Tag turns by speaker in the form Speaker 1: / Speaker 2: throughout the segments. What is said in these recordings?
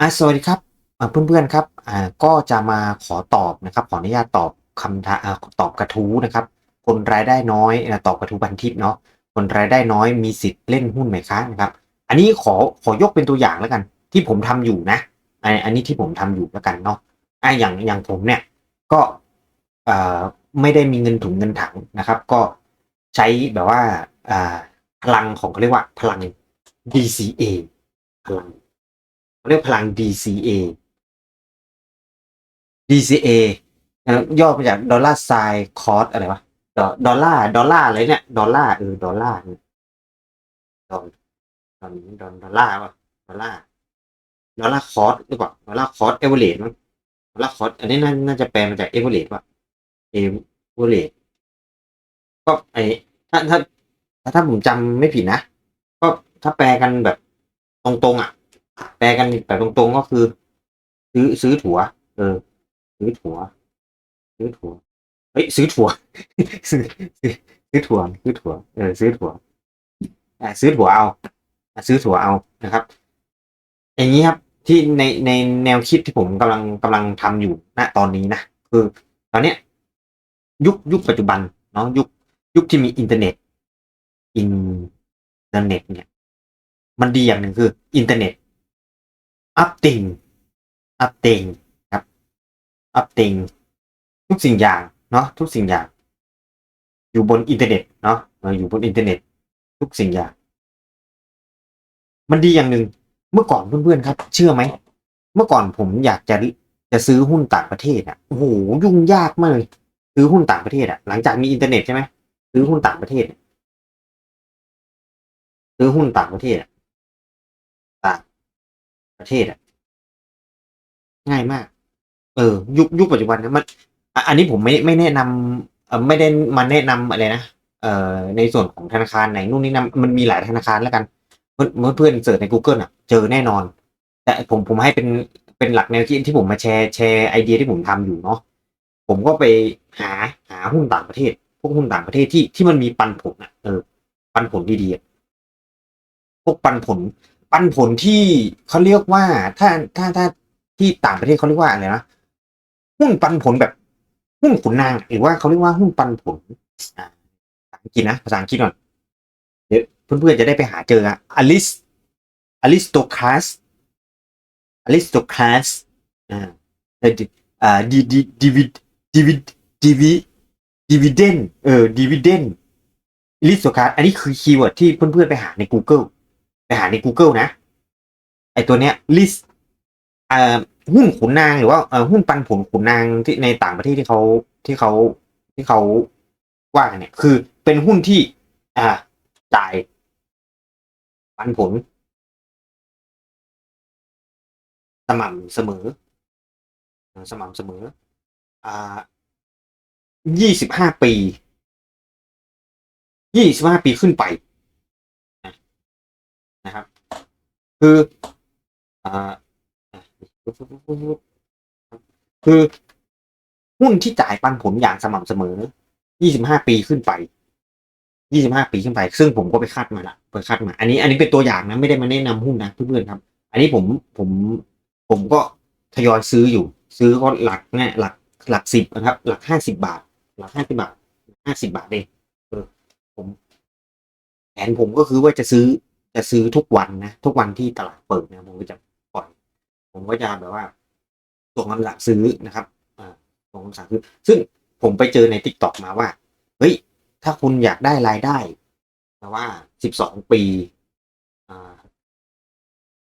Speaker 1: อะสวัสดีครับเพื่อนๆครับอ่าก็จะมาขอตอบนะครับ ขออนุญาตตอบคำถามตอบกระทู้นะครับ คนรายได้น้อยตอบกระทู้บันทิปเนาะคนรายได้น้อยมีสิทธิ์เล่นหุ้นไหมคะนะครับ อันนี้ขอขอยกเป็นตัวอย่างแล้วกัน ที่ผมทำอยู่นะอันนี้ที่ผมทำอยู่แล้วกันเนาะอะอย่างอย่างผมเนี่ยก็เอ่อไม่ได้มีเงินถุงเงินถังนะครับ ก็ใช้แบบว่าอ่าพลังของเขาเรียกว่าพลัง DCA พลัง เขาเรียกพลัง DCA DCA ย่อมาจากดอลลาร์ไซคอสอะไรวะดอดอลลาร์ดอลลาร์อะไรเนี่ย ดอลลาร์เออดอลลาร์ดอลดอลดอลดอลลาร์ป่ะดอลลาร์ดอลลาร์คอสหรือเปล่าดอลลาร์คอสเอเวอเรสต์มั้งดอลลาร์คอสอันนี้น่าน่าจะแปลมาจากเอเวอเรสต์ป่ะเอเวอเรสต์ก็ไอถ้าถ้าถ้าถ้าผมจำไม่ผิดนะ ก็ถ้าแปลกันแบบตรงๆอะ แปลกันแบบตรงๆก็คือ ซื้อซื้อถั่ว เออ ซื้อถั่ว ซื้อถั่วเฮ้ยซื้อถั่ว ซื้อซื้อซื้อถั่วซื้อถั่วเออซื้อถั่วอะซื้อถั่วเอาอะซื้อถั่วเอานะครับ อย่างนี้ครับที่ในในแนวคิดที่ผมกำลังกำลังทำอยู่ณตอนนี้นะคือตอนเนี้ย ยุคยุคปัจจุบันเนาะยุคยุคที่มีอินเทอร์เน็ตอินเทอร์เน็ตเนี่ย มันดีอย่างหนึ่งคือ อินเทอร์เน็ต อัพติงอัพติงครับอัพติงทุกสิ่งอย่างเนาะทุกสิ่งอย่าง อยู่บนอินเทอร์เน็ตเนาะออยู่บนอินเทอร์เน็ต ทุกสิ่งอย่าง มันดีอย่างหนึ่งเมื่อก่อนเพื่อนๆครับ เชื่อไหมเมื่อก่อนผมอยากจะจะซื้อหุ้นต่างประเทศอะโอ้โหยุ่งยากมากเลยซื้อหุ้นต่างประเทศอะ หลังจากมีอินเทอร์เน็ตใช่ไหมซื้อหุ้นต่างประเทศซื้อหุ้นต่างประเทศ ประเทศอะง่ายมาก เออ ยุคยุคปัจจุบันนะมันอันนี้ผมไม่ไม่แนะนำเออไม่ได้มาแนะนำอะไรนะเอ่อในส่วนของธนาคารไหนนู่นนี่นั่นมันมีหลายธนาคารแล้วกันเพื่อนเมื่อเพื่อนเสิร์ชใน Google อะ เจอแน่นอน แต่ผมผมให้เป็นเป็นหลักแนวคิดที่ผมมาแชร์แชร์ไอเดียที่ผมทำอยู่เนาะผมก็ไปหาหาหุ้นต่างประเทศ พวกหุ้นต่างประเทศที่ที่มันมีปันผลอะเออ ปันผลดีๆพวกปันผล ปันผลที่เขาเรียกว่าถ้าถ้าถ้าที่ต่างประเทศเขาเรียกว่าอะไรนะหุ้นปันผลแบบหุ้นขุนนาง หรือว่าเขาเรียกว่าหุ้นปันผลอ่าภาษาอังกฤษนะภาษาอังกฤษก่อนเดี๋ยวเพื่อนๆจะได้ไปหาเจออะอลิสอลิสโตคลาสอลิสโตคลาสอ่าอ่าดีดีดีวิดดีวิดดีวิดีวิเดนเออดีวิเดนอลิสโตคลาสอันนี้คือคีย์เวิร์ดที่เพื่อนๆไปหาใน Google หาใน Google นะ ไอตัวเนี้ย list หุ้นขุนนางหรือว่าหุ้นปันผลขุนนางที่ในต่างประเทศที่เขาที่เขาที่เขาว่ากันเนี่ย คือเป็นหุ้นที่ อ่าจ่ายปันผล สม่ำเสมอเอ่อสม่ำเสมอ อ่ายี่สิบห้าปียี่สิบห้าปีขึ้นไป คือ อ่าคือหุ้นที่จ่ายปันผลอย่างสม่ำเสมอ 25 ปีขึ้นไป 25 ปีขึ้นไป ซึ่งผมก็ไปคาดมาละไปคาดมา อันนี้ อันนี้เป็นตัวอย่างนะ ไม่ได้มาแนะนำหุ้นนะเพื่อนๆครับ อันนี้ผม ผม ผมก็ทยอยซื้ออยู่ ซื้อก็หลักเนี่ยหลัก หลักสิบนะครับ หลักห้าสิบาท หลักห้าสิบาท ห้าสิบาทเอง เออ ผม แผนผมก็คือว่าจะซื้อ จะซื้อทุกวันนะทุกวันที่ตลาดเปิดนะผมก็จะปล่อย ผมก็จะแบบว่าส่งคำสั่งซื้อนะครับอ่าส่งคำสั่งซื้อ ซึ่งผมไปเจอในทิกตอกมาว่าเฮ้ยถ้าคุณอยากได้รายได้แต่ว่าสิบสองปีอ่า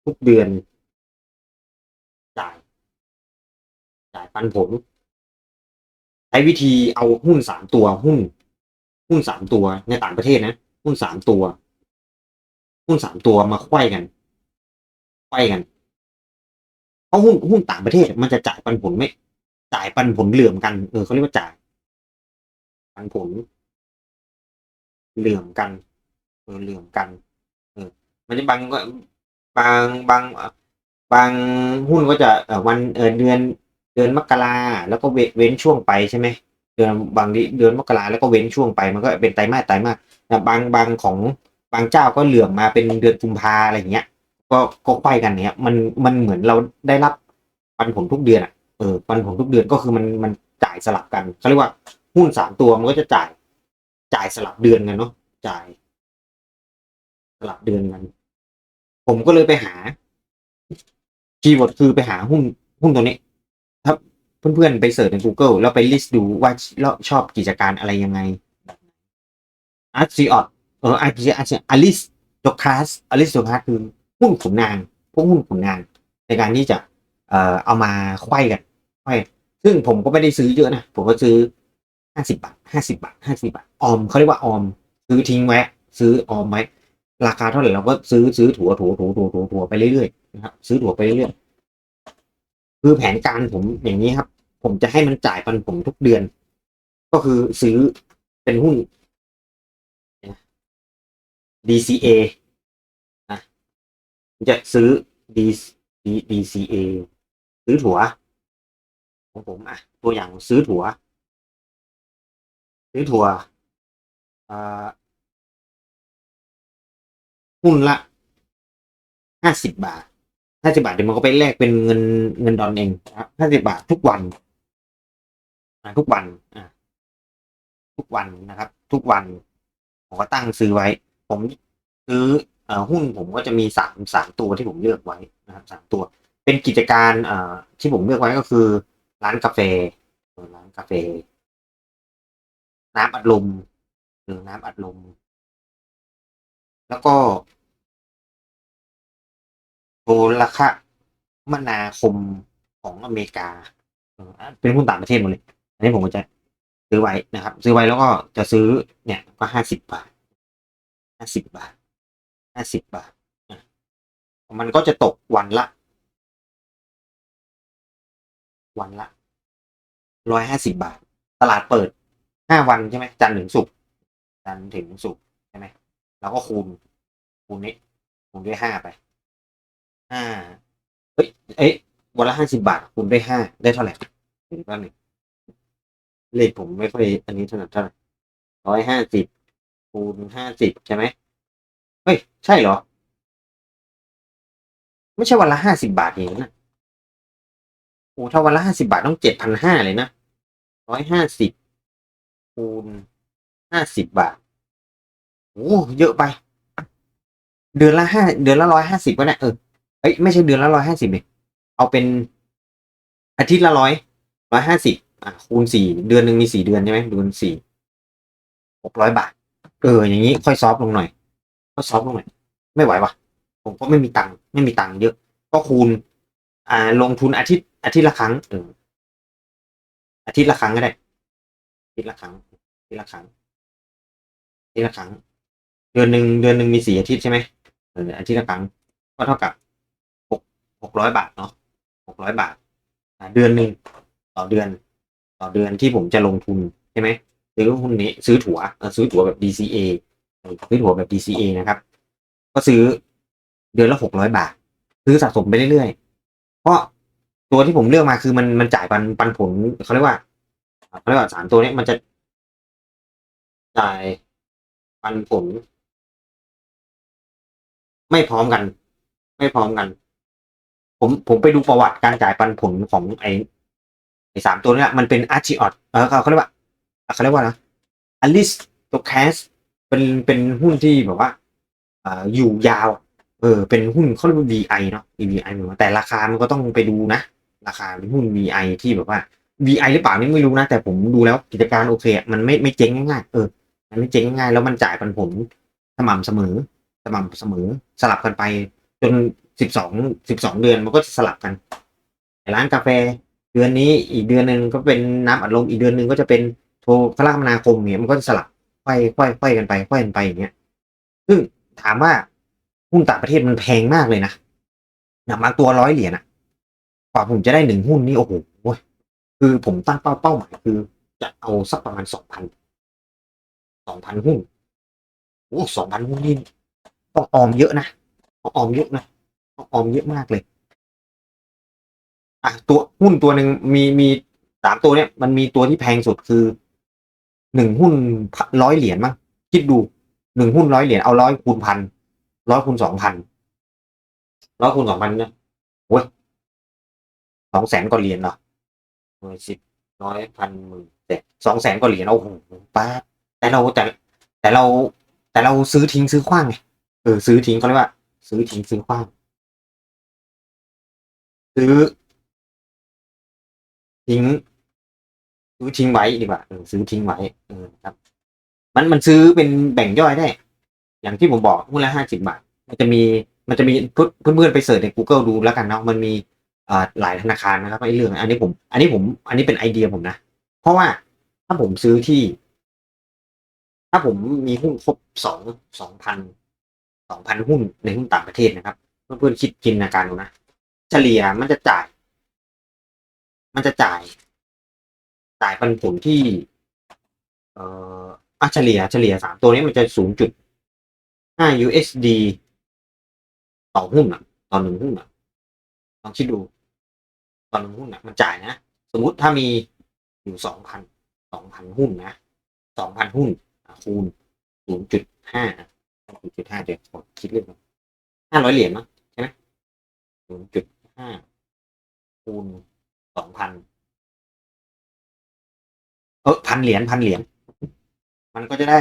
Speaker 1: ทุกเดือนจ่ายจ่ายปันผลใช้วิธีเอาหุ้นสามตัวหุ้น หุ้นสามตัวในต่างประเทศนะ หุ้นสามตัว หุ้นสามตัวมาไขว้กันไขว้กัน เพราะหุ้นหุ้นต่างประเทศมันจะจ่ายปันผลไม่ จ่ายปันผลเหลื่อมกัน เออเขาเรียกว่าจ่าย ปันผล เหลื่อมกัน เออเหลื่อมกัน เออ มันจะบางก็บางบางบางหุ้นก็จะเออวันเออเดือนเดือนมกราแล้วก็เว้นช่วงไปใช่ไหมเดือนบางเดือนมกราแล้วก็เว้นช่วงไปมันก็เป็นไตรมาสไตรมาสแต่บางบางของ บางเจ้าก็เหลื่อมมาเป็นเดือนกุมภาอะไรเงี้ย ก็ก็ไขว้กันเนี้ยมันมันเหมือนเราได้รับปันผลทุกเดือนอะเออปันผลทุกเดือนก็คือมันมันจ่ายสลับกันเขาเรียกว่าหุ้นสามตัวมันก็จะจ่าย จ่ายสลับเดือนกันเนาะจ่าย สลับเดือนกัน ผมก็เลยไปหาคีย์เวิร์ดคือไปหาหุ้นหุ้นตัวนี้ถ้าเพื่อนๆไปเสิร์ชใน Google แล้วไปลิสต์ดูว่าชอบกิจการอะไรยังไงอาร์ซีออด เออไอพีอาชีอลิสโดคัสอลิสโดคัสคือหุ้นขุนนางพวกหุ้นขุนนางในการที่จะเอ่อเอามาไขว้กันไขว้ซึ่งผมก็ไม่ได้ซื้อเยอะนะผมก็ซื้อห้าสิบาทห้าสิบาทห้าสิบาทออมเขาเรียกว่าออม ซื้อทิ้งไว้ซื้อออมไว้ราคาเท่าไหร่เราก็ซื้อซื้อถัวถัวถัวถัวถัวถัวไปเรื่อยๆนะครับซื้อถัวไปเรื่อยๆคือแผนการผมอย่างนี้ครับ ผมจะให้มันจ่ายปันผมทุกเดือน ก็คือซื้อเป็นหุ้น DCA นะจะซื้อ D D DCA ซื้อถั่วของผมอะ ตัวอย่างซื้อถั่ว ซื้อถั่วอ่าหุ้นละห้าสิบบาทห้าสิบาทเดี๋ยวมันก็ไปแลกเป็นเงินเงินดอลเองครับห้าสิบาททุกวันทุกวันอ่าทุกวันนะครับ ทุกวันผมก็ตั้งซื้อไว้ ผมซื้ออหุ้นผมก็จะมีสามสามตัวที่ผมเลือกไว้นะครับสามตัว เป็นกิจการอที่ผมเลือกไว้ก็คือ ร้านกาแฟร้านกาแฟ น้ำอัดลมหรือน้ำอัดลม แล้วก็โทรคมนาคมของอเมริกาเออเป็นหุ้นต่างประเทศหมดเลย อันนี้ผมก็จะซื้อไว้นะครับ ซื้อไว้แล้วก็จะซื้อเนี่ยก็ห้าสิบบาท ห้าสิบบาทห้าสิบบาท มันก็จะตกวันละ วันละร้อยห้าสิบบาท ตลาดเปิดห้าวันใช่ไหมจันทร์ถึงศุกร์จันทร์ถึงศุกร์ใช่ไหมเราก็คูณคูณนี้คูณด้วยห้าไปห้าเฮ้ยเอ้ยวันละห้าสิบาทคูณด้วยห้าได้เท่าไหร่ถึงแป๊บหนึงเลขผมไม่ค่อยอันนี้ถนัดเท่าไหร่ร้อยห้าสิบ คูณห้าสิบใช่ไหมเฮ้ย ใช่เหรอ ไม่ใช่วันละห้าสิบาทองนั้นนะโอ้ถ้าวันละห้าสิบาทต้องเจ็ดพันห้าเลยนะร้อยห้าสิบคูณห้าสิบบาทโอ้เยอะไป เดือนละห้าเดือนละร้อยห้าสิบก็ได้เออเอ้ยไม่ใช่เดือนละร้อยห้าสิบเลยเอาเป็นอาทิตย์ละร้อยร้อยห้าสิบอะคูณสี่เดือนหนึ่งมีสี่เดือนใช่ไหมเดือนสี่หกร้อยบาท เออ อย่างนี้ค่อยซอฟต์ลงหน่อยค่อยซอฟต์ลงหน่อย ไม่ไหววะผมก็ไม่มีตังค์ไม่มีตังค์เยอะ ก็คูณ อ่า ลงทุนอาทิตย์ อาทิตย์ละครั้งเอออาทิตย์ละครั้งก็ได้อาทิตย์ละครั้งอาทิตย์ละครั้งอาทิตย์ละครั้ง เดือนหนึ่งเดือนหนึ่งมีสี่อาทิตย์ใช่ไหมเอออาทิตย์ละครั้ง ก็เท่ากับหกหกร้อยบาทเนาะหกร้อยบาทเดือนหนึ่งต่อเดือน ต่อเดือนที่ผมจะลงทุนใช่ไหม ซื้อหุ้นนี้ซื้อถั่วซื้อถั่วแบบ DCA ซื้อถั่วแบบ DCA นะครับ ก็ซื้อเดือนละหกร้อยบาท ซื้อสะสมไปเรื่อยๆ เพราะตัวที่ผมเลือกมาคือมันมันจ่ายปันปันผลเขาเรียกว่าเขาเรียกว่าสามตัวนี้มันจะจ่ายปันผล ไม่พร้อมกัน ไม่พร้อมกัน ผมผมไปดูประวัติการจ่ายปันผลของไอไอสามตัวนี้มันเป็นอาร์ชิออดเออเขาเรียกว่า เขาเรียกว่านะอลิสตัวแคสเป็นเป็นหุ้นที่แบบว่าออยู่ยาว เออ เป็นหุ้นเขาเรียกว่า VI เนาะ VI เหมือนแต่ราคามันก็ต้องไปดูนะ ราคาเป็นหุ้น VI ที่แบบว่า VI หรือเปล่านี่ไม่รู้นะ แต่ผมดูแล้วกิจการโอเค มันไม่ไม่เจ๊งง่ายๆเออ มันไม่เจ๊งง่ายแล้วมันจ่ายปันผลสม่ำเสมอ สม่ำเสมอ สลับกันไป จนสิบสองสิบสองเดือนมันก็สลับกัน ร้านกาแฟ เดือนนี้อีกเดือนหนึ่งก็เป็นน้ำอัดลมอีกเดือนหนึ่งก็จะเป็น โทรคมนาคมเนี่ยมันก็จะสลับไขว้ไขว้ไขว้กันไปไขว้กันไปอย่างเงี้ยซึ่งถามว่าหุ้นต่างประเทศมันแพงมากเลยนะอย่างบางตัวร้อยเหรียญอะกว่าผมจะได้หนึ่งหุ้นนี่โอ้โหคือผมตั้งเป้าเป้าหมายคือ จะเอาสักประมาณสองพันสองพันหุ้นโอ้สองพันหุ้นนี่ต้องออมเยอะนะต้องออมเยอะนะต้องออมเยอะมากเลยอะตัวหุ้นตัวหนึ่งมีมีสามตัวเนี้ยมันมีตัวที่แพงสุดคือ หนึ่งหุ้นร้อยเหรียญมั้งคิดดูหนึ่งหุ้นร้อยเหรียญเอาร้อยคูณพันร้อยคูณสองพันร้อยคูณสองพันเนี่ยโอ้ยสองแสนกว่าเหรียญเหรอหน่วยสิบร้อยพันหมื่นแต่สองแสนกว่าเหรียญโอ้โหป้าแต่เราแต่ แต่เราแต่เราซื้อทิ้งซื้อขว้างไงเออซื้อทิ้งเขาเรียกว่า ซื้อทิ้งซื้อขว้าง ซื้อทิ้ง ซื้อทิ้งไว้ดีกว่าซื้อทิ้งไว้เออครับ มันมันซื้อเป็นแบ่งย่อยได้ อย่างที่ผมบอกหุ้นละห้าสิบบาท มันจะมีมันจะมีเพื่อนเพื่อนๆไปเสิร์ชใน Google ดูแล้วกันเนาะมันมีหลายธนาคารนะครับไอ้เรื่องอันนี้ผม อันนี้ผมอันนี้เป็นไอเดียผมนะ เพราะว่าถ้าผมซื้อที่ ถ้าผมมีหุ้นครบสองสองพันสองพันหุ้นในหุ้นต่างประเทศนะครับ เพื่อนๆคิดจินตนาการดูนะเฉลี่ยมันจะจ่าย มันจะจ่าย จ่ายปันผลที่ เอ่ออะเฉลี่ยเฉลี่ยสามตัวนี้มันจะศูนย์จุดห้า USD ต่อหุ้นอะต่อหนึ่งหุ้นอะลองคิดดูต่อหนึ่งหุ้นอะ มันจ่ายนะ สมมุติถ้ามีอยู่สองพันสองพันหุ้นนะสองพันหุ้นคูณศูนย์จุดห้าศูนย์จุดห้าเดี๋ยวผมคิดเรื่องห้าร้อยเหรียญมั้งใช่ไหมศูนย์จุดห้าคูณสองพัน เออพันเหรียญพันเหรียญมันก็จะได้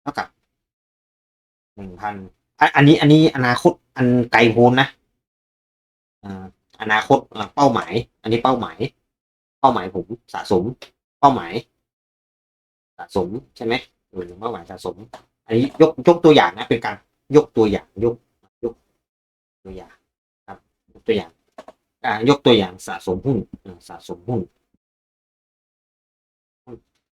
Speaker 1: เท่ากับหนึ่งพันอันนี้อันนี้อนาคตอันไกลโพ้นนะอ่าอนาคตเป้าหมาย อันนี้เป้าหมาย เป้าหมายผมสะสม เป้าหมาย สะสมใช่ไหมหรือเป้าหมายสะสม อันนี้ยกยกตัวอย่างนะ เป็นการยกตัวอย่างยกยกตัวอย่างครับยกตัวอย่างอ่ายกตัวอย่างสะสมหุ้นสะสมหุ้น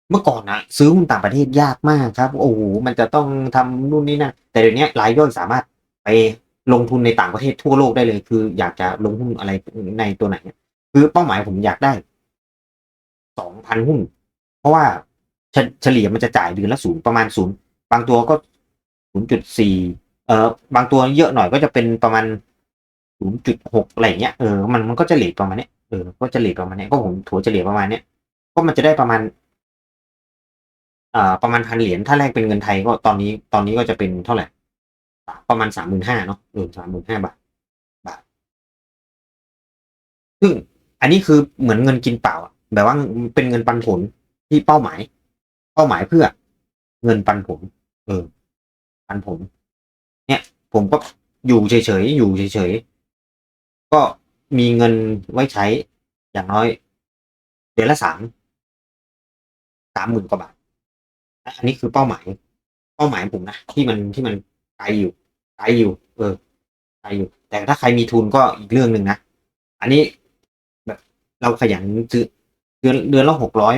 Speaker 1: เมื่อก่อนนะซื้อหุ้นต่างประเทศยากมากครับ โอ้โหมันจะต้องทำนู่นนี่นั่นแต่เดี๋ยวนี้รายย่อยสามารถไปลงทุนในต่างประเทศทั่วโลกได้เลย คืออยากจะลงหุ้นอะไรในตัวไหนคือเป้าหมายผมอยากได้สองพันหุ้น เพราะว่าเฉลี่ยมันจะจ่ายเดือนละศูนย์ประมาณศูนย์บางตัวก็ศูนย์จุดสี่เออบางตัวเยอะหน่อยก็จะเป็นประมาณศูนย์จุดหกอะไรเงี้ยเออมันมันก็จะเหลทประมาณเนี้ยเออก็จะเหลทประมาณเนี้ยก็ผมถัวเฉลี่ยประมาณเนี้ยก็มันจะได้ประมาณ อ่าประมาณพันเหรียญถ้าแลกเป็นเงินไทยก็ตอนนี้ตอนนี้ก็จะเป็นเท่าไหร่ประมาณสามหมื่นห้าเนาะเออสามหมื่นห้าบาทบาท ซึ่งอันนี้คือเหมือนเงินกินเปล่าแบบว่าเป็นเงินปันผลที่เป้าหมาย เป้าหมายเพื่อ เงินปันผล เออ ปันผล เนี่ย ผมก็อยู่เฉยๆอยู่เฉยๆก็มีเงินไว้ใช้อย่างน้อยเดือนละสามสามหมื่นกว่าบาท อันนี้คือเป้าหมาย เป้าหมายผมนะที่มันที่มันไกลอยู่ไกลอยู่ เออไกลอยู่ แต่ถ้าใครมีทุนก็อีกเรื่องหนึ่งนะอันนี้แบบเราขยันซื้อเดือนเดือนละหกร้อย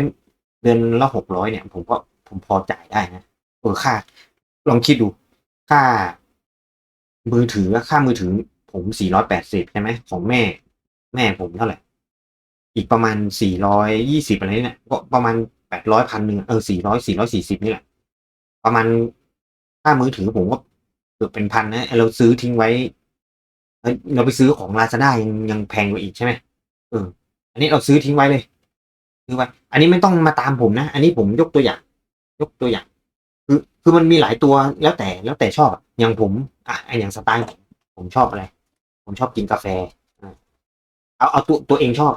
Speaker 1: เดือนละหกร้อยเนี่ย ผมก็ผมพอจ่ายได้นะเออค่า ลองคิดดู ค่า มือถือค่ามือถือ ผมสี่ร้อยแปดสิบใช่ไหมของแม่ แม่ผมเท่าไหร่อีกประมาณสี่ร้อยยี่สิบอะไรเนี่ยก็ประมาณ แปดร้อยพันหนึ่งเออสี่ร้อยสี่ร้อยสี่สิบนี่แหละประมาณค่ามือถือผมก็เกือบเป็นพันนะเราซื้อทิ้งไว้เราไปซื้อของลาซาด้ายังยังแพงกว่าอีกใช่ไหมเออ อันนี้เราซื้อทิ้งไว้เลยซื้อไว้ อันนี้ไม่ต้องมาตามผมนะ อันนี้ผมยกตัวอย่าง ยกตัวอย่าง คือคือมันมีหลายตัวแล้วแต่แล้วแต่ชอบอย่างผม อะไออย่างสไตล์ผมผมชอบอะไร ผมชอบกินกาแฟเอาเอาตัวตัวเองชอบ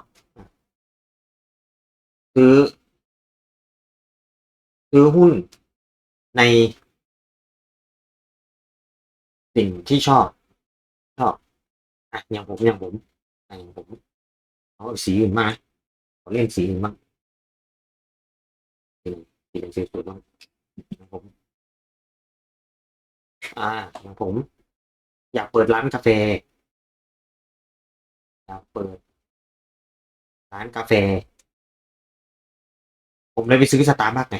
Speaker 1: ซื้อ ซื้อหุ้นใน สิ่งที่ชอบ ชอบอะอย่างผมอย่างผมอย่างผมเอาสีอื่นมาขอเล่นสีอื่นบ้างสีสีสีสวยบ้างอย่างผม อ่าอย่างผม อยากเปิดร้านกาแฟอยากเปิด ร้านกาแฟ ผมเลยไปซื้อสตาร์บัคไง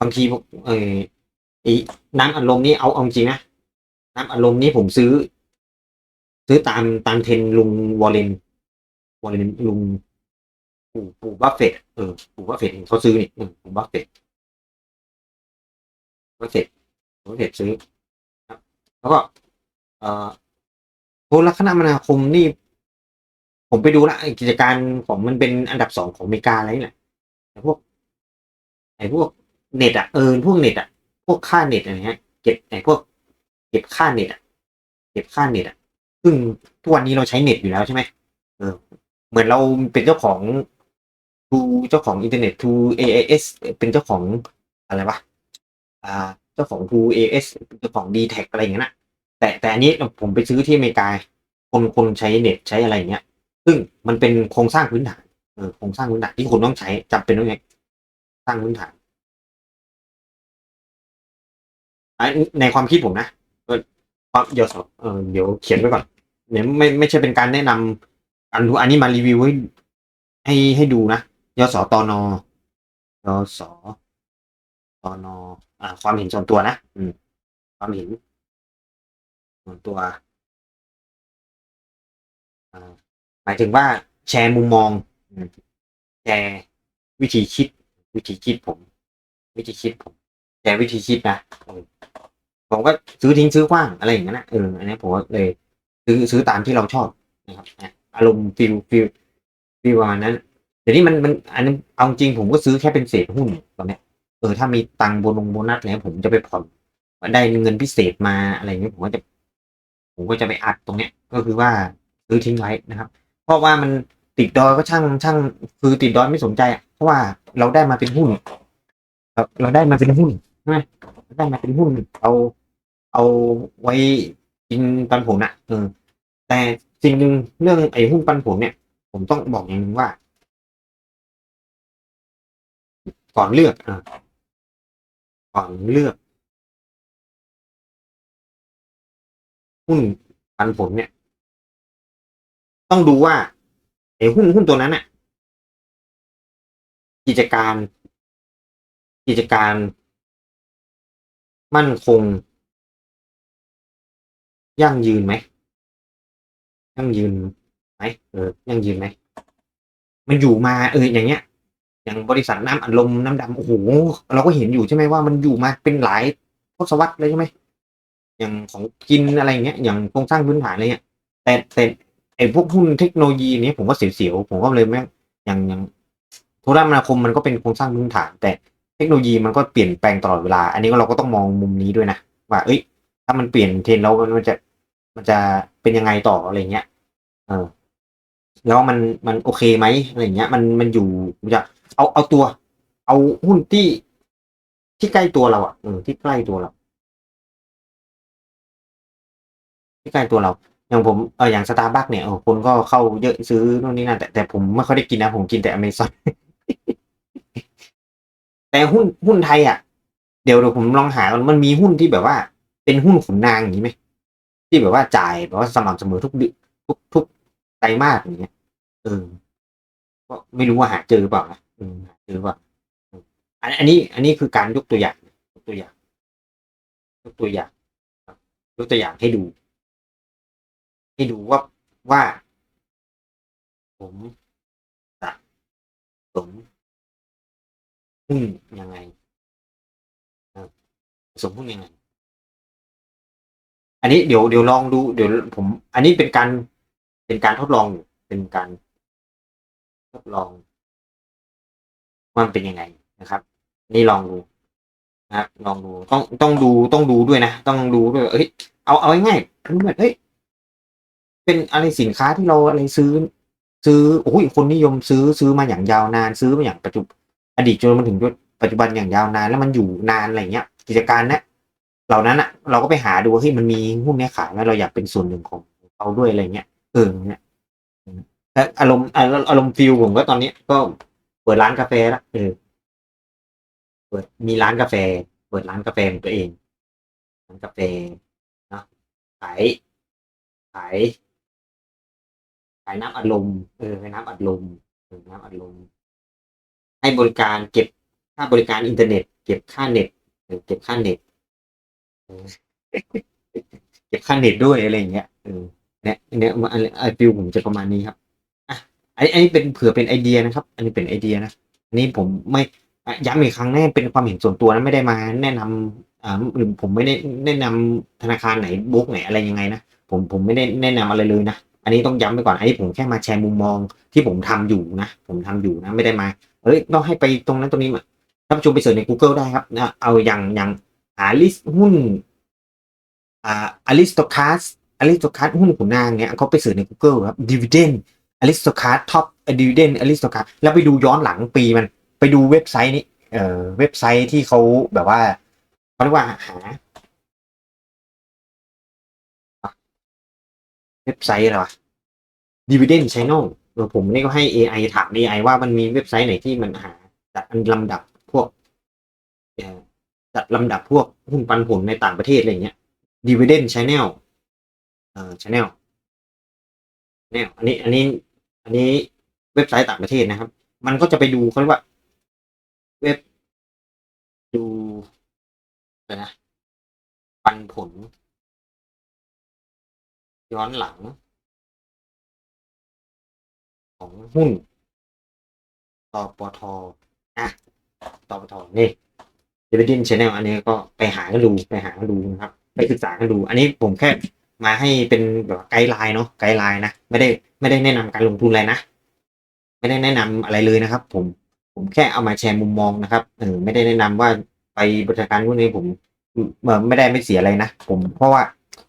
Speaker 1: บางทีเออไอ้น้ำอัดลมนี่เอาเอาจริงนะน้ำอัดลมนี่ผมซื้อ ซื้อตามตามเทนลุงวอลเลนวอลเลนลุงปู่ปู่บัฟเฟต์เออปู่บัฟเฟต์เขาซื้อนี่ปู่บัฟเฟต์บัฟเฟต์บัฟเฟต์ซื้อครับ แล้วก็ เอ่อโทรคมนาคมนี่ ผมไปดูละกิจการของมันเป็นอันดับสองของอเมริกาอะไรนี่แหละไอ้พวกไอ้พวก เน็ตอะเออพวกเน็ตอะพวกค่าเน็ตอะไรเงี้ยเก็บไอ้พวก เก็บค่าเน็ตอะเก็บค่าเน็ตอะซึ่งทุกวันนี้เราใช้เน็ตอยู่แล้วใช่ไหมเออ เหมือนเราเป็นเจ้าของทูเจ้าของอินเทอร์เน็ตทู AAS เป็นเจ้าของอะไรวะอ่า เจ้าของทู AS เอสเจ้าของ d t แท็กอะไรอย่างเงี้ยนะแต่แต่อันนี้ผมไปซื้อที่อเมริกาคนคนใช้เน็ตใช้อะไรอย่างเงี้ย ซึ่งมันเป็นโครงสร้างพื้นฐานเออโครงสร้างพื้นฐานที่คุณต้องใช้จำเป็นต้องใช้สร้างพื้นฐาน ในความคิดผมนะเดี๋ยวเออเดี๋ยวเขียนไว้ก่อนเนี่ยไม่ไม่ใช่เป็นการแนะนำอันอันนี้มารีวิวให้ให้ให้ดูนะยศตนยศตนอ่า ความเห็นส่วนตัวนะอืม ความเห็นส่วนตัวหมายถึงว่าแชร์มุมมองแชร์วิธีคิด วิธีคิดผม วิธีคิดผม แชร์วิธีคิดนะผมก็ซื้อทิ้งซื้อขว้างอะไรอย่างนั้นนะเอออันนี้ผมก็เลยซื้อซื้อตามที่เราชอบนะครับอารมณ์ฟิลฟิลฟิลประมาณนั้นเดี๋ยวนี้มันมันอันนั้เอาจริงผมก็ซื้อแค่เป็นเศษหุ้นตอนเนี้ยเออถ้ามีตังค์โบนงโบนัสแล้วผมจะไปผ่อนได้เงินพิเศษมาอะไรอย่างเงี้ยผมก็จะ ผมก็จะไปอัดตรงเนี้ย ก็คือว่าซื้อทิ้งไว้นะครับ เพราะว่ามันติดดอยก็ช่างช่าง คือติดดอยไม่สนใจเพราะว่าเราได้มาเป็นหุ้นครับเราได้มาเป็นหุ้น ใช่ไหมได้มาเป็นหุ้นเอาเอาไว้กินปันผลอะเออแต่สิ่งหนึ่งเรื่องไอ้หุ้นปันผลเนี่ย ผมต้องบอกอย่างหนึงว่า ก่อนเลือกอะก่อนเลือกหุ้นปันผลเนี่ย ต้องดูว่าไอ้หุ้นหุ้นตัวนั้นน่ะกิจการ กิจการ มั่นคง ยั่งยืนไหมยั่งยืนไหมเออยั่งยืนไหมมันอยู่มาเอออย่างเงี้ย อย่างบริษัทน้ำอัดลมน้ำดำโอ้โหเราก็เห็นอยู่ใช่ไหมว่ามันอยู่มาเป็นหลายทศวรรษเลยใช่ไหมอย่างของกินอะไรเงี้ยอย่างโครงสร้างพื้นฐานอะไรเงี้ยแต่แต่ไอ้พวกหุ้นเทคโนโลยีเนี้ยผมก็เสียวๆผมก็เลยไม่อย่างอย่างโทรคมนาคมมันก็เป็นโครงสร้างพื้นฐาน แต่ เทคโนโลยีมันก็เปลี่ยนแปลงตลอดเวลา อันนี้ก็เราก็ต้องมองมุมนี้ด้วยนะว่า เอ้ย ถ้ามันเปลี่ยนเทรนแล้วมันจะมันจะเป็นยังไงต่ออะไรเงี้ย เออ แล้วมันมันโอเคไหมอะไรเงี้ย มันมันอยู่จะเอาเอาตัว เอาหุ้นที่ที่ใกล้ตัวเราอะเออที่ใกล้ตัวเราที่ใกล้ตัวเรา อย่างผมเอออย่างสตาร์บัคเนี่ยเออคนก็เข้าเยอะซื้อนู่นนี่นั่นแต่แต่ผมไม่ค่อยได้กินนะ ผมกินแต่อเมซอน แต่หุ้นหุ้นไทยอะเดี๋ยวเดี๋ยวผมลองหาก่อนมันมีหุ้นที่แบบว่า เป็นหุ้นขุนนางอย่างนี้ไหมที่แบบว่าจ่ายแบบว่าสม่ำเสมอทุกเดือนทุกทุกไตรมาสอย่างเงี้ยเออก็ไม่รู้ว่าหาเจอเปล่านะหาเจอเปล่าอันอันนี้ อันนี้คือการยกตัวอย่างยกตัวอย่างยกตัวอย่างยกตัวอย่างให้ดู ให้ดูว่าว่า ผมจะสม หุ้นยังไงครับสมหุ้นยังไง อันนี้เดี๋ยวเดี๋ยวลองดูเดี๋ยวผม อันนี้เป็นการเป็นการทดลองอยู่เป็นการทดลองว่ามันเป็นยังไงนะครับ นี่ลองดูนะครับลองดูต้องต้องดูต้องดูด้วยนะต้องดูด้วยเอ้ยเอาเอาง่ายๆคือแบบเฮ้ยเป็นอะไรสินค้าที่เราอะไรซื้อ ซื้อโอ้ยคนนิยมซื้อซื้อมาอย่างยาวนานซื้อมาอย่างปัจจุบัน อดีตจนมาถึงปัจจุบันอย่างยาวนานแล้วมันอยู่นานอะไรเงี้ย กิจการเนี้ยเหล่านั้นอะเราก็ไปหาดูว่าเฮ้ยมันมีหุ้นเนี้ยขายแล้วเราอยากเป็นส่วนหนึ่งของเขาด้วยอะไรเงี้ยเออเนี่ยแล้วอารมณ์อารมณ์อารมณ์ฟิลผมก็ตอนนี้ก็เปิดร้านกาแฟล้วเออเปิดมีร้านกาแฟ เปิดร้านกาแฟของตัวเองร้านกาแฟนะขายขายขายน้ำอัดลมเออขายน้ำอัดลมเออน้ำอัดลม ให้บริการเก็บค่าบริการอินเทอร์เน็ต เก็บค่าเน็ตเก็บค่าเน็ตเก็บค่าเน็ตด้วยอะไรอย่างเงี้ยเออเนี่ยเนี่ยอันไอฟิลผมจะประมาณนี้ครับอะอันนี้อันนี้เป็นเผื่อเป็นไอเดียนะครับ อันนี้เป็นไอเดียนะอันนี้ผมไม่ย้ำอีกครั้งแน่เป็นความเห็นส่วนตัวนะไม่ได้มาแนะนำอ่าหรือผมไม่ได้แนะนำธนาคารไหนบุ๊กไหนอะไรยังไงนะผมผมไม่ได้แนะนำอะไรเลยนะอันนี้ต้องย้ำไปก่อนอันนี้ผมแค่มาแชร์มุมมองที่ผมทำอยู่นะ ผมทำอยู่นะ ไม่ได้มา เฮ้ยต้องให้ไปตรงนั้นตรงนี้มาท่านผู้ชมไปเสิร์ชใน Google ได้ครับนะเอาอย่างอย่างหาลิสต์หุ้นอ่าอริสโตคัสอริสโตคัสหุ้นขุนนางเนี่ยเขาไปเสิร์ชใน Google ครับดิวเดนอริสโตคัสท็อปดิวเดนอริสโตคัสแล้วไปดูย้อนหลังปีมัน ไปดูเว็บไซต์นี้เอ่อเว็บไซต์ที่เขาแบบว่าเขาเรียกว่าหาเว็บไซต์อะไรวะ Dividend Channel เเออผมนี่ก็ให้ AI ถาม AI ว่ามันมีเว็บไซต์ไหนที่มันหาจัดอันลำดับพวกจัดลำดับพวกหุ้นปันผลในต่างประเทศอะไรเงี้ย Dividend Channel เอ่อ Channel Channel อันนี้อันนี้ อันนี้เว็บไซต์ต่างประเทศนะครับ มันก็จะไปดูเขาเรียกว่า เว็บดูอะไรนะปันผล ย้อนหลัง ของหุ้นตปทอะตปทนี่ Dividend Channel อันนี้ก็ไปหากันดูไปหากันดูนะครับ ไปศึกษากันดู อันนี้ผมแค่มาให้เป็นแบบไกด์ไลน์เนาะไกด์ไลน์นะไม่ได้ไม่ได้แนะนำการลงทุนอะไรนะไม่ได้แนะนำอะไรเลยนะครับ ผมผมแค่เอามาแชร์มุมมองนะครับเออไม่ได้แนะนำว่าไปบริการพวกนี้ผมเออไม่ได้ไม่เสียอะไรนะผมเพราะว่า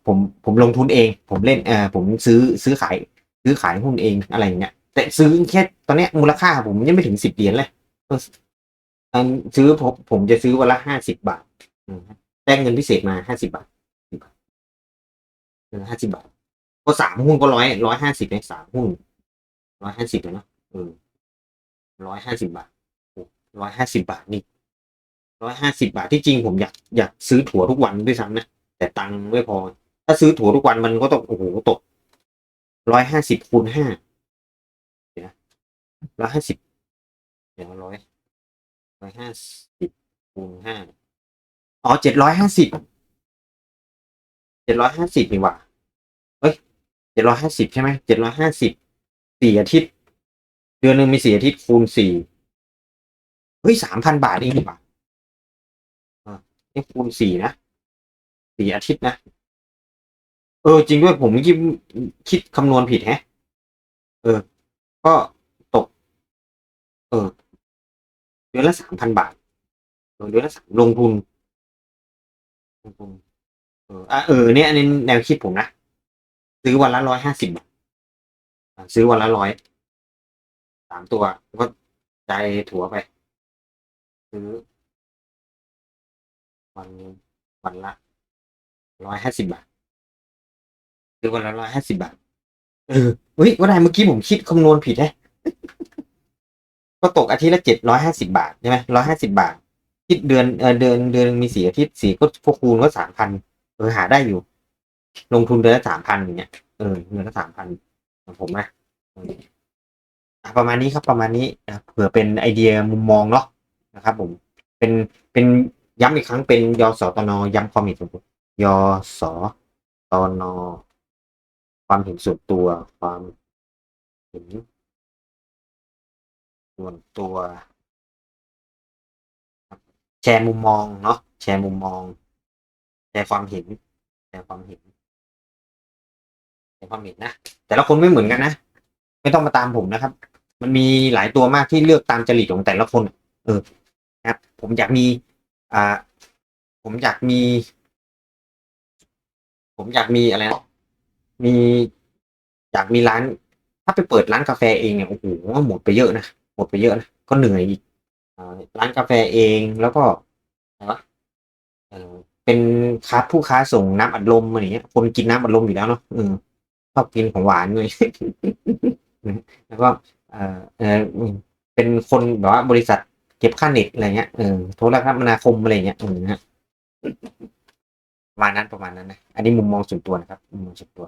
Speaker 1: ผมผมลงทุนเอง ผมเล่นเออผมซื้อซื้อขายซื้อขายหุ้นเองอะไรอย่างเงี้ย แต่ซื้อแค่ตอนนี้มูลค่าผมยังไม่ถึงสิบเหรียญเลยเอนซื้อผมผมจะซื้อวันละห้าสิบบาทอืมได้เงินพิเศษมาห้าสิบบาทห้าสิบบาท ก็สามหุ้นก็ร้อยร้อยห้าสิบในสามหุ้นร้อยห้าสิบเลยเนาะเออร้อยห้าสิบบาทร้อยห้าสิบบาทนี่ร้อยห้าสิบาทที่จริงผมอยากอยากซื้อถั่วทุกวันด้วยซ้ำนะแต่ตังค์ไม่พอ ถ้าซื้อถั่วทุกวันมันก็ตกโอ้โหตกร้อยห้าสิบคูณห้า ร้อยห้าสิบเดี๋ยวร้อยร้อยห้าสิบคูณห้าอ๋อเจ็ดร้อยห้าสิบเจ็ดร้อยห้าสิบนี่หว่าเอ้ยเจ็ดร้อยห้าสิบใช่ไหมเจ็ดร้อยห้าสิบสี่อาทิตย์ เดือนหนึ่งมีสี่อาทิตย์คูณสี่เฮ้ยสามพันบาทเองนี่หว่าอ่านี่คูณสี่นะสี่อาทิตย์นะเออจริงด้วยผมเมื่คิดคำนวณผิดแฮะ เออ ก็ เออเดือนละสามพันบาทเออเดือนละสามลงทุนลงทุนเอออะเออเนี่ยอันนี้แนวคิดผมนะซื้อวันละร้อยห้าสิบบาทซื้อวันละร้อยสามตัวก็ใจายถั่วไป ซื้อ วันวันละร้อยห้าสิบบาทซื้อวันละร้อยห้าสิบบาทเออเฮ้ยว่าไงเมื่อกี้ผมคิดคำนวณผิดแฮะ ก็ตกอาทิตย์ละเจ็ดร้อยห้าสิบาทใช่ไหมร้อยห้าสิบาท คิดเดือนเออเดือนเดือนมีสี่อาทิตย์สี่ก็พวกคูณก็สามพันเออหาได้อยู่ ลงทุนเดือนละสามพันอย่างเงี้ยเออเดือนละสามพันของผมนะประมาณนี้ครับประมาณนี้นะเผื่อเป็นไอเดียมุมมองเนาะนะครับ ผมเป็นเป็นย้ำอีกครั้งเป็นยสตนย้ำความเห็นส่วนตัวยสตนความเห็นส่วนตัวความเห็น ส่วนตัว แชร์มุมมองเนาะแชร์มุมมอง แชร์ความเห็นแชร์ความเห็นแชร์ความเห็นนะแต่ละคนไม่เหมือนกันนะไม่ต้องมาตามผมนะครับ มันมีหลายตัวมากที่เลือกตามจริตของแต่ละคน เออนะครับ ผมอยากมี อ่า ผมอยากมี ผมอยากมีอะไรนะมีอยากมีร้าน ถ้าไปเปิดร้านกาแฟเองเนี่ยโอ้โหหมดไปเยอะนะ หมดไปเยอะนะก็เหนื่อยอีกร้านกาแฟเองแล้วก็อะไรวะเป็นค้าผู้ค้าส่งน้ำอัดลมอะไรเงี้ย คนกินน้ำอัดลมอยู่แล้วเนาะชอบกินของหวานเลยแล้วก็เออเออเป็นคนแบบว่าบริษัทเก็บค่าเน็ตอะไรเงี้ยเออโทรคมนาคมอะไรเงี้ยออนะฮะประมาณนั้นประมาณนั้นนะ อันนี้มุมมองส่วนตัวนะครับ มุมมองส่วนตัว